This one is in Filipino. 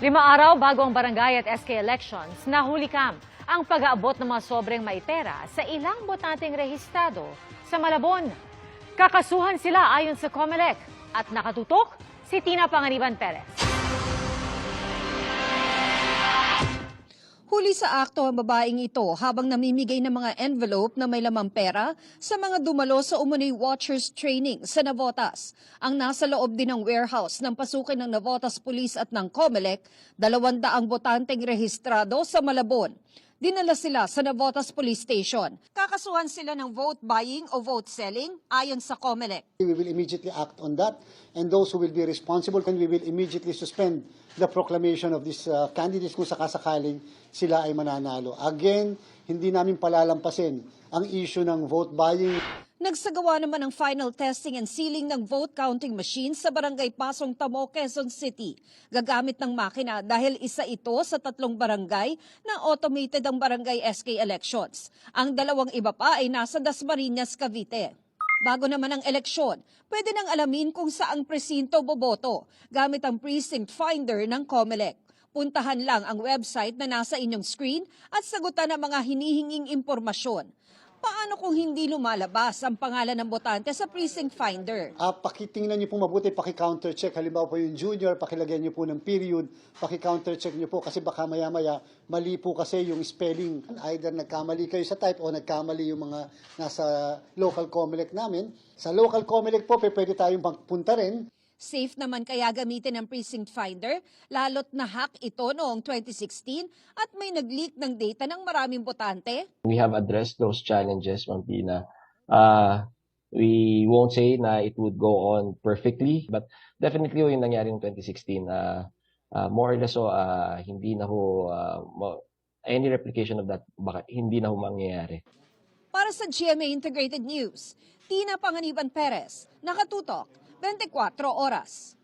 Lima araw bago ang barangay at SK elections, nahuli kam ang pag-aabot ng mga sobrang maipera sa ilang botanteng rehistrado sa Malabon. Kakasuhan sila ayon sa COMELEC at nakatutok si Tina Panganiban Perez. Huli sa akto ang babaeng ito habang namimigay ng mga envelope na may lamang pera sa mga dumalo sa Umunay Watchers Training sa Navotas. Ang nasa loob din ng warehouse ng pasukin ng Navotas Police at ng COMELEC, dalawandaang botanteng rehistrado sa Malabon. Dinala sila sa Navotas Police Station. Kakasuhan sila ng vote buying o vote selling ayon sa COMELEC. We will immediately act on that, and those who will be responsible, and we will immediately suspend the proclamation of these uh, candidates kung sakasakaling sila ay mananalo. Again, hindi namin palalampasin ang issue ng vote buying. Nagsagawa naman ng final testing and sealing ng vote counting machine sa Barangay Pasong Tamo, Quezon City. Gagamit ng makina dahil isa ito sa tatlong barangay na automated ang Barangay SK elections. Ang dalawang iba pa ay nasa Dasmariñas, Cavite. Bago naman ang eleksyon, pwede nang alamin kung saang presinto boboto gamit ang precinct finder ng COMELEC. Puntahan lang ang website na nasa inyong screen at sagutan ang mga hinihinging impormasyon. Paano kung hindi lumalabas ang pangalan ng botante sa precinct finder? Uh, pakitingnan niyo po mabuti, paki-counter check. Halimbawa po yung junior, pakilagyan niyo po ng period, paki-counter check niyo po kasi baka maya-maya mali po kasi yung spelling. Either nagkamali kayo sa type o nagkamali yung mga nasa local COMELEC namin. Sa local COMELEC po, pwede tayong magpunta rin. Safe naman kaya gamitin ang precinct finder, lalot na hack ito noong 2016 at may nag-leak ng data ng maraming botante? we have addressed those challenges, Ma'am Pina. Uh, we won't say na it would go on perfectly, but definitely yung nangyari noong 2016, uh, uh, more or less so, uh, hindi na ho, uh, any replication of that, baka hindi na ho mangyayari. Para sa GMA Integrated News, Tina Panganiban Perez, nakatutok, 24 horas.